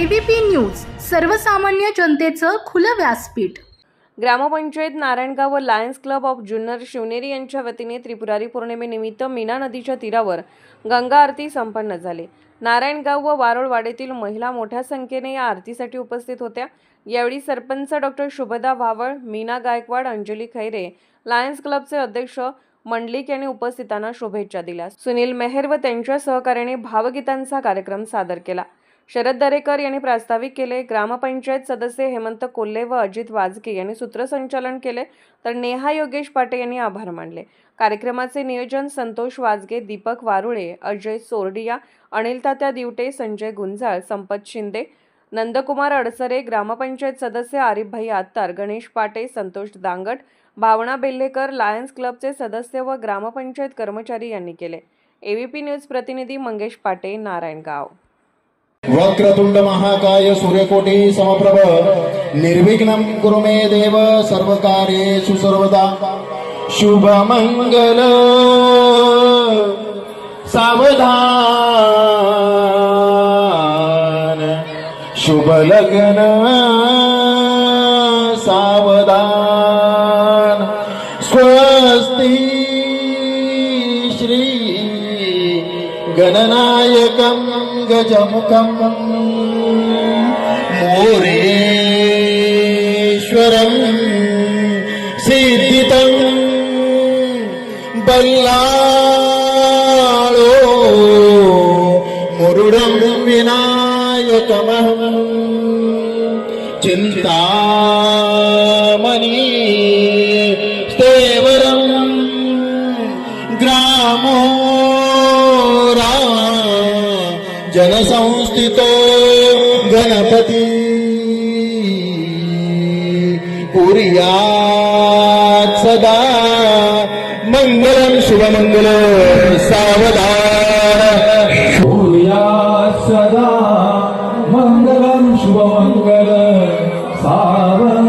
ABP news सर्वसामान्य जनतेचं खुलं व्यासपीठ. ग्रामपंचायत नारायणगाव व lions club of Junnar Shivneri यांच्या वतीने त्रिपुरारी पौर्णिमेनिमित्त मीना नदीच्या तीरावर गंगा आरती संपन्न झाली. नारायणगाव व वारोळवाडीतील महिला मोठ्या संख्येने या आरतीसाठी उपस्थित होत्या. यावेळी सरपंच डॉक्टर शुभदा भावळ मीना गायकवाड अंजली खैरे लायन्स क्लबचे अध्यक्ष मंडलिक यांनी उपस्थितांना शुभेच्छा दिल्या. सुनील मेहर व त्यांच्या सहकार्याने भावगीतांचा कार्यक्रम सादर केला. शरद दरेकर यांनी प्रास्ताविक केले ग्रामपंचायत सदस्य हेमंत कोल्हे व अजित वाजके यांनी सूत्रसंचालन केले तर नेहा योगेश पाटे यांनी आभार मानले. कार्यक्रमाचे नियोजन संतोष वाजगे दीपक वारुळे अजय सोरडिया अनिल तात्या दिवटे संजय गुंजाळ संपत शिंदे नंदकुमार अडसरे ग्रामपंचायत सदस्य आरिफभाई आत्तार गणेश पाटे संतोष दांगट भावना बेल्हेकर लायन्स क्लबचे सदस्य व ग्रामपंचायत कर्मचारी यांनी केले. एबीपी न्यूज प्रतिनिधी मंगेश पाटे नारायणगाव. वक्रतुंड महाकाय सूर्यकोटी समप्रभ निर्विघ्नं कुरु मे देव सर्वकार्येषु सर्वदा। शुभमङ्गल। सावधान। शुभलग्न। सावधान। गणनायकम् गजमुखम् मोरेश्वरम् सिद्धितम् बल्ला मुरुडं विनायकमहम् चिन्तामणि मनी ग्रामो जनसंस्थितो गणपती। कुर्यात् सदा मङ्गलं शुभमङ्गल सावधान भूयात् सदा मङ्गलं शुभमङ्गल सावधान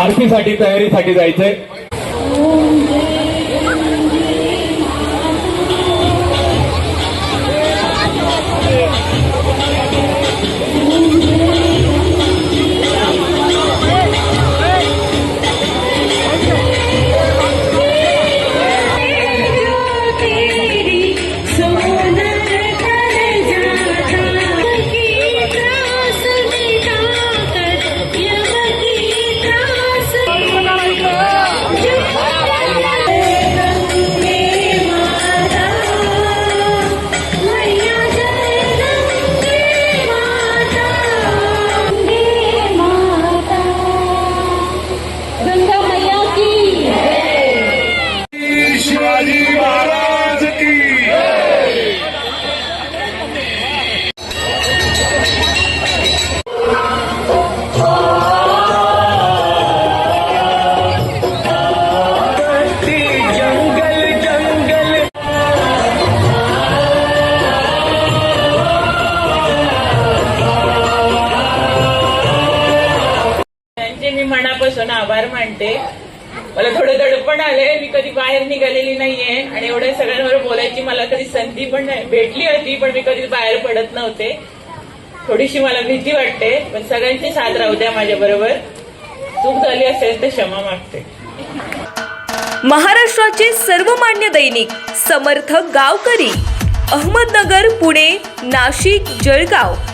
आरतीसाठी तयारीसाठी जायचंय. आभार मानते. मला थोडं दडपण आले मी कधी बाहेर निघालेली नाहीये. आणि एवढ्या सगळ्यांवर बोलायची मला कधी संधी पण भेटली होती पण मी कधी बाहेर पडत नव्हते. थोडीशी मला भीती वाटते पण सगळ्यांची साथ राहू द्या माझ्या बरोबर चूक झाली असेल तर क्षमा मागते. महाराष्ट्राचे सर्वमान्य दैनिक समर्थ गावकरी अहमदनगर पुणे नाशिक जळगाव.